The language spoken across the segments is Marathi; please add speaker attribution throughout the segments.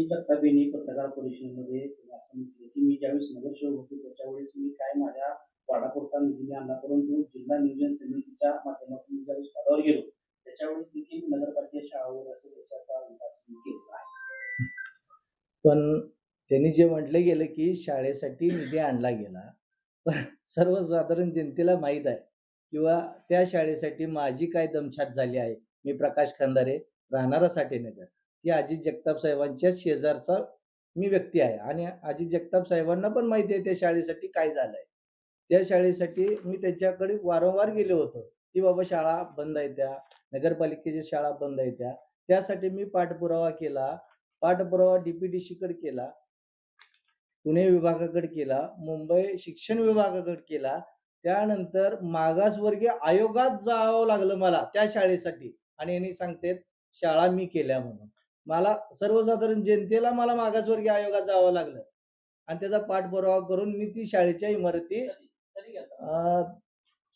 Speaker 1: अजित जगताप यांनी पत्रकार परिषदेमध्ये असं म्हटलं की मी ज्यावेळेस नगरसेवक होतो त्याच्यावेळेस मी काय माझ्या वाडापुरता निधीने आणला परंतु जिल्हा नियोजन समितीच्या माध्यमातून मी ज्यावेळेस पदावर गेलो त्याच्यावेळेस देखील नगरपालिका शाळावर असं त्याच्याचा विकास केला आहे.
Speaker 2: पण त्यांनी जे म्हटलं गेलं की शाळेसाठी निधी आणला गेला पण सर्वसाधारण जनतेला माहीत आहे किंवा त्या शाळेसाठी माझी काय दमछाट झाली आहे? मी प्रकाश खंदारे राहणारा साठेनगर की आजी जगताप साहेबांच्या शेजारचा मी व्यक्ती आहे. आणि आजी जगताप साहेबांना पण माहिती आहे त्या शाळेसाठी काय झालंय. त्या शाळेसाठी मी त्यांच्याकडे वारंवार गेलो होतो की बाबा शाळा बंद आहे त्या नगरपालिकेच्या शाळा बंद आहे त्या. त्यासाठी मी पाठपुरावा केला. पाठपुरावा डीपीडीसीकडे केला. पुणे विभागाकडे केला. मुंबई शिक्षण विभागाकडे केला. त्यानंतर मागासवर्गीय आयोगात जावं लागलं मला त्या शाळेसाठी. आणि यांनी सांगते शाळा मी केल्या म्हणून. मला सर्वसाधारण जनतेला मला मागासवर्गीय आयोगात जावं लागलं. आणि त्याचा पाठपुरावा करून मी ती शाळेच्या इमारती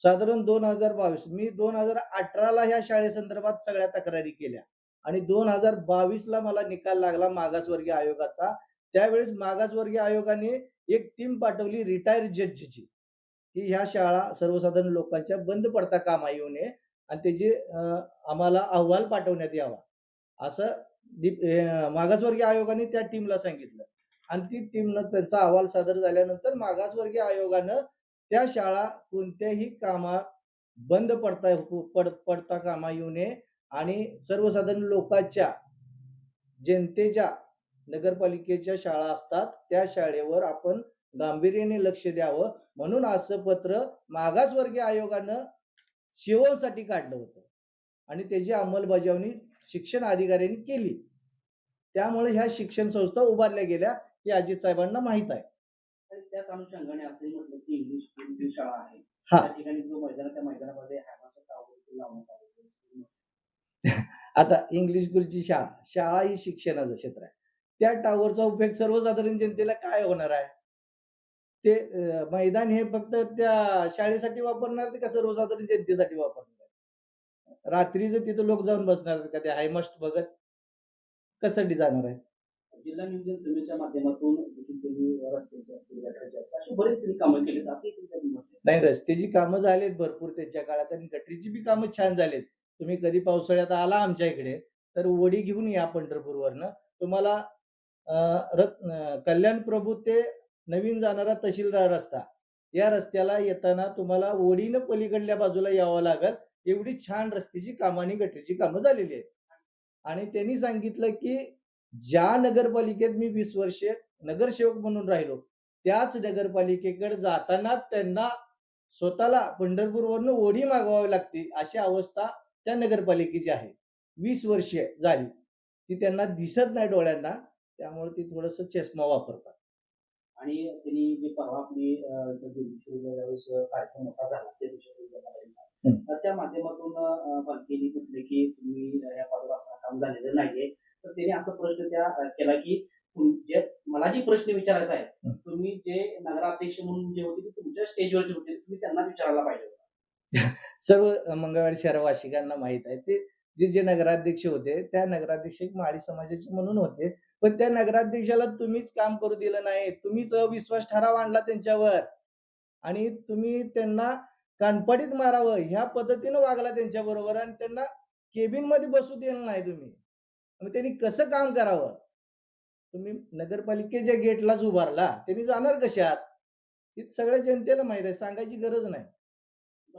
Speaker 2: साधारण दोन हजार बावीस. मी दोन हजार अठराला ह्या शाळेसंदर्भात सगळ्या तक्रारी केल्या. आणि दोन हजार बावीसला मला निकाल लागला मागासवर्गीय आयोगाचा. त्यावेळेस मागासवर्गीय आयोगाने एक टीम पाठवली रिटायर जजची. की ह्या शाळा सर्वसाधारण लोकांच्या बंद पडता कामा येऊ नये आणि त्याचे आम्हाला अहवाल पाठवण्यात यावा. असं दीप- अं, मागासवर्गीय आयोगाने त्या टीमला सांगितलं. आणि ती टीमनं त्यांचा अहवाल सादर झाल्यानंतर मागासवर्गीय आयोगानं त्या शाळा कोणत्याही कामा बंद पडता पड पडता कामा येऊ नये आणि सर्वसाधारण लोकांच्या जनतेच्या नगरपालिकेच्या शाळा असतात त्या शाळेवर आपण गांभीर्याने लक्ष द्यावं. म्हणून असं पत्र मागासवर्गीय आयोगानं सेवासाठी काढलं होतं. आणि त्याची अंमलबजावणी शिक्षण अधिकाऱ्यांनी केली त्यामुळे ह्या शिक्षण संस्था उभारल्या गेल्या हे अजित साहेबांना माहीत आहे.
Speaker 1: त्याच अनुषंगाने असंही म्हटलं की इंग्लिश शाळा आहे.
Speaker 2: हा.
Speaker 1: त्या ठिकाणी जो मैदान त्या मैदानामध्ये
Speaker 2: आता इंग्लिश स्कूलची शाळा शाळा ही शिक्षणाचं क्षेत्र आहे. त्या टावरचा उपयोग सर्वसाधारण जनतेला काय होणार आहे? ते मैदान हे फक्त त्या शाळेसाठी वापरणार ते का सर्वसाधारण जनतेसाठी वापरणार? रात्रीचं तिथं लोक जाऊन बसणार का ते हाय मस्ट बघत कशासाठी जाणार आहे?
Speaker 1: जिल्हा नियोजन समितीच्या माध्यमातून
Speaker 2: नाही रस्त्याची कामं झालीत भरपूर त्यांच्या काळात आणि गटरीची बी कामं छान झालीत. तुम्ही कधी पावसाळ्यात आला आमच्या इकडे तर वडी घेऊन या पंढरपूरवरनं. तुम्हाला कल्याण प्रभू ते नवीन जाणारा तहसीलदार रस्ता. या रस्त्याला येताना तुम्हाला ओढीनं पलीकडल्या बाजूला यावं लागल. एवढी छान रस्त्याची कामं आणि गटरीची कामं झालेली आहेत. आणि त्यांनी सांगितलं की ज्या नगरपालिकेत मी वीस वर्षे नगरसेवक म्हणून राहिलो त्याच नगरपालिकेकडे जाताना त्यांना स्वतःला पंढरपूरवरनं ओढी मागवावी लागते अशी अवस्था त्या नगरपालिकेची आहे. वीस वर्षे झाली ती त्यांना दिसत नाही डोळ्यांना त्यामुळे ती थोडस चष्मा वापरतात.
Speaker 1: आणि त्यांनी जे परवा आपली ज्यावेळेस कार्यक्रम मोठा झाला त्या दिवशी त्या माध्यमातून पालखीने म्हटले की तुम्ही या पदावर असताना काम झालेलं नाहीये. तर त्यांनी असा प्रश्न त्या केला की जे मला जे प्रश्न विचारायचा आहे. तुम्ही जे नगराध्यक्ष म्हणून जे होते ते तुमच्या स्टेजवरचे होते तुम्ही त्यांना विचारायला पाहिजे होतं.
Speaker 2: सर्व मंगळवार शहरवासिकांना माहीत आहे ते जे जे नगराध्यक्ष होते त्या नगराध्यक्ष एक माळी समाजाचे म्हणून होते. पण त्या नगराध्यक्षाला तुम्हीच काम करू दिलं नाही. तुम्हीच अविश्वास ठराव आणला त्यांच्यावर. आणि तुम्ही त्यांना कानपाडीत मारावं ह्या पद्धतीनं वागला त्यांच्या बरोबर आणि त्यांना केबिनमध्ये बसू दिलं नाही तुम्ही. मग त्यांनी कसं काम करावं? तुम्ही नगरपालिकेच्या गेटलाच उभारला. त्यांनी जाणार कशात? हे सगळ्या जनतेला माहीत आहे. सांगायची गरज नाही.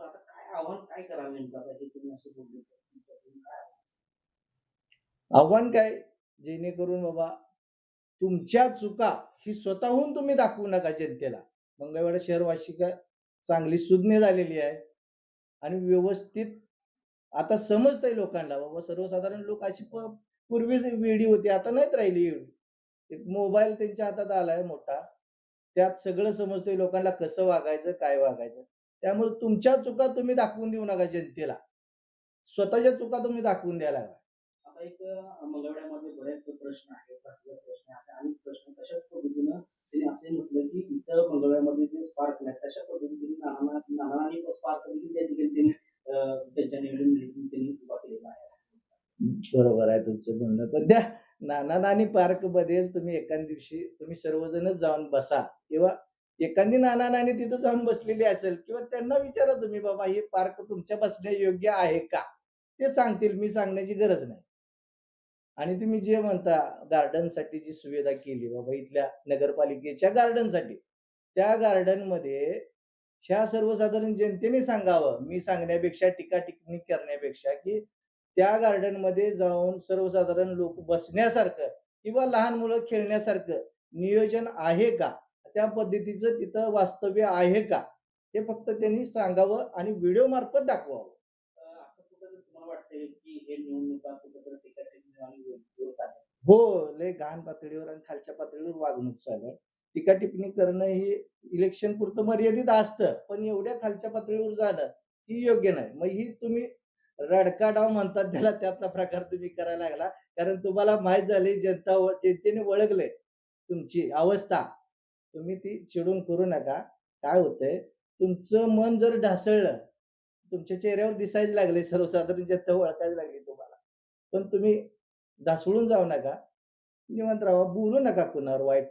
Speaker 1: आता आव्हान काय करावे हे तुम्ही असं बोलले आव्हान?
Speaker 2: काय? जेणेकरून बाबा तुमच्या चुका ही स्वतःहून तुम्ही दाखवू नका जनतेला. मंगळवाडा शहरवासी चांगली सुज्ञ झालेली आहे. आणि व्यवस्थित आता समजतंय लोकांना बाबा सर्वसाधारण लोक अशी पूर्वीच वेडी होती आता नाहीत राहिली एवढी. एक मोबाईल त्यांच्या हातात आलाय मोठा. त्यात सगळं समजतंय लोकांना कसं वागायचं काय वागायचं. त्यामुळे तुमच्या चुका तुम्ही दाखवून देऊ नका जनतेला. स्वतःच्या चुका तुम्ही दाखवून द्यायला हव्या
Speaker 1: आता एक अं, मंगळवेढ्यामध्ये बरेच प्रश्न आहेत प्रश्न आहेत आणि प्रश्न तशाच पद्धतीनं त्यांनी असे म्हटलं की इथं मंगळवेढ्यामध्ये जे स्पार्क नाही तशा पद्धतीने नाना नाना आणि स्पार्क देखील त्या ठिकाणी त्यांनी त्यांच्या निवडून त्यांनी उभा केलेला आहे.
Speaker 2: बरोबर आहे तुमचं म्हणणं. पण त्या नाना नानी पार्क मध्येच तुम्ही एखाद दिवशी तुम्ही सर्वजणच जाऊन बसा किंवा एखादी नाना नानी तिथं जाऊन बसलेली असेल किंवा त्यांना विचारा तुम्ही बाबा हे पार्क तुमच्या बसण्या योग्य आहे का? ते सांगतील मी सांगण्याची गरज नाही. आणि तुम्ही जे म्हणता गार्डनसाठी साठी जी सुविधा केली बाबा इथल्या नगरपालिकेच्या गार्डनसाठी. साठी त्या गार्डनमध्ये मध्ये ह्या सर्वसाधारण जनतेने सांगावं मी सांगण्यापेक्षा टीका टिप्पणी करण्यापेक्षा की त्या गार्डनमध्ये जाऊन सर्वसाधारण लोक बसण्यासारखं किंवा लहान मुलं खेळण्यासारखं नियोजन आहे का? त्या पद्धतीचं तिथं वास्तव्य आहे का? हे फक्त त्यांनी सांगावं आणि व्हिडिओ मार्फत दाखवावं.
Speaker 1: हे?
Speaker 2: हो लय घाण पातळीवर आणि खालच्या पातळीवर वागणूक चालू आहे. टीका टिप्पणी करणं ही इलेक्शन पुरतं मर्यादित असतं पण एवढ्या खालच्या पातळीवर जाणं ही योग्य नाही. मग ही तुम्ही रडका डाव म्हणतात त्याला त्यातला प्रकार तुम्ही करायला लागला. कारण तुम्हाला माहीत झाले जनता जनतेने ओळखले तुमची अवस्था. तुम्ही ती चिडून करू नका. काय होतंय? तुमचं मन जर ढासळलं तुमच्या चेहऱ्यावर दिसायच लागले सर्वसाधारण जनता ओळखायला लागली तुम्हाला. पण तुम्ही ढासळून जाऊ नका. निवंत राहा. बोलू नका कुणावर वाईट.